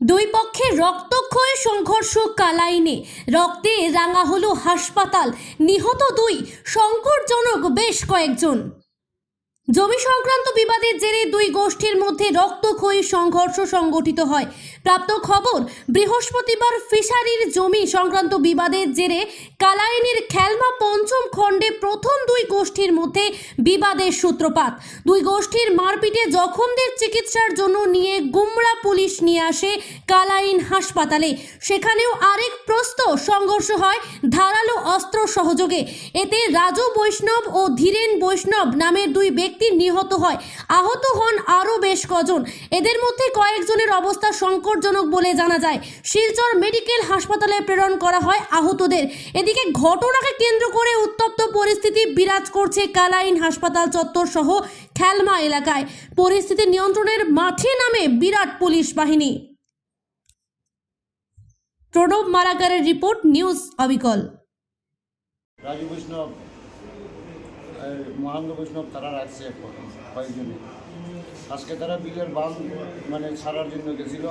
দুই পক্ষে রক্তক্ষয় সংঘর্ষ কালাইনে। রক্তে রাঙা হলো হাসপাতাল। নিহত দুই সংকটজনক বেশ কয়েকজন। জমি সংক্রান্ত বিবাদের জেরে দুই গোষ্ঠীর মধ্যে রক্তক্ষয়ী সংঘর্ষ সংগঠিত হয়। প্রাপ্ত খবর, বৃহস্পতিবার ফিশারির জমি সংক্রান্ত বিবাদের জেরে কালাইনের খেলমা পঞ্চম খণ্ডে প্রথম দুই গোষ্ঠীর মধ্যে বিবাদের সূত্রপাত। দুই গোষ্ঠীর মারপিটে জখমদের চিকিৎসার জন্য নিয়ে গুমরা পুলিশ নিয়ে আসে কালাইন হাসপাতালে। সেখানেও আরেক প্রস্ত সংঘর্ষ হয় ধারালো অস্ত্র সহযোগে। এতে রাজু বৈষ্ণব ও ধীরেন বৈষ্ণব নামের দুই ব্যক্তি নিহত হয়। আহত হন আরও বেশ কজন। এদের মধ্যে কয়েকজনের অবস্থা সংকটজনক বলে জানা যায়। শিলচর মেডিকেল হাসপাতালে প্রেরণ করা হয় আহতদের। এদিকে ঘটনাকে কেন্দ্র করে উত্তপ্ত পরিস্থিতি বিরাজ করছে কালাইন হাসপাতাল চত্বর সহ খেলমা এলাকায়। পরিস্থিতি নিয়ন্ত্রণের মাঠে নামে বিরাট পুলিশ বাহিনী। প্রণব মালাকারের রিপোর্ট, নিউজ অবিকল। রাজু বৈষ্ণব মহানন্দ বৈষ্ণব তারা রাখছে কয়েকজনে আজকে তারা বিলের বাঁধ মানে ছাড়ার জন্য গেছিল,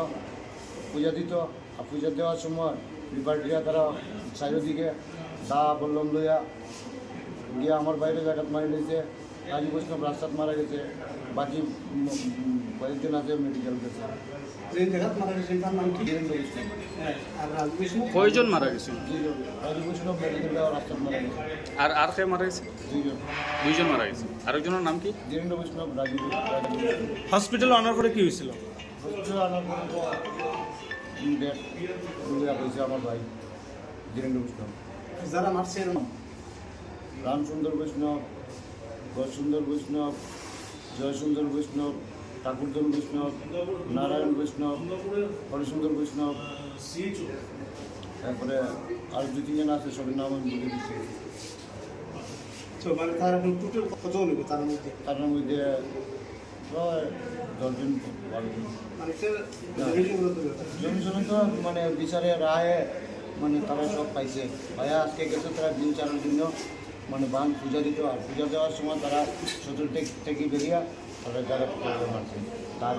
পূজা দিত, আর পূজা দেওয়ার সময় বিপার্টিরা তারা চারিদিকে দা বললম লইয়া গিয়ে আমার বাইরে জায়গাত মারি দিয়েছে রাজু বৈষ্ণব রাস্তাত মারা গেছে বাকি কয়েকজন আছে মেডিকেল গেছে যে জায়গাত মারা গেছেন তার নাম কি? বীরেন্দ্র বৈষ্ণব আর কয়জন মারা গেছে? দুইজন রাজু মেডিকেল দেওয়া রাস্তাত মারা গেছে। আর আর কে মারা গেছে? দুইজন দুইজন মারা গেছে। আরেকজনের নাম কি? হসপিটালে আনার পরে কি হয়েছিল? আমার ভাই ধীরেন্দ্র বৈষ্ণব যারা মারছে এর নাম? রামসুন্দর বৈষ্ণব গজসুন্দর বৈষ্ণব জয়সুন্দর বৈষ্ণব ঠাকুরধন বৈষ্ণব নারায়ণ বৈষ্ণব হরিসুন্দর বৈষ্ণব তারপরে আর দু তিনজন আছে সবের নাম আমি বলে দিচ্ছি। মানে তার টোটাল কতজন হইব তার মধ্যে? তার মধ্যে দশজন মানে তো মানে বিচারে রায়ে মানে তারা সব পাইছে। ভাইয়া আজকে গেছে তারা দিন চালার জন্য মানে বান পূজা দিত আর পূজা দেওয়ার সময় তারা চতুর্দিক থেকে বেরিয়ে তাদের যারা প্রোগ্রাম আছে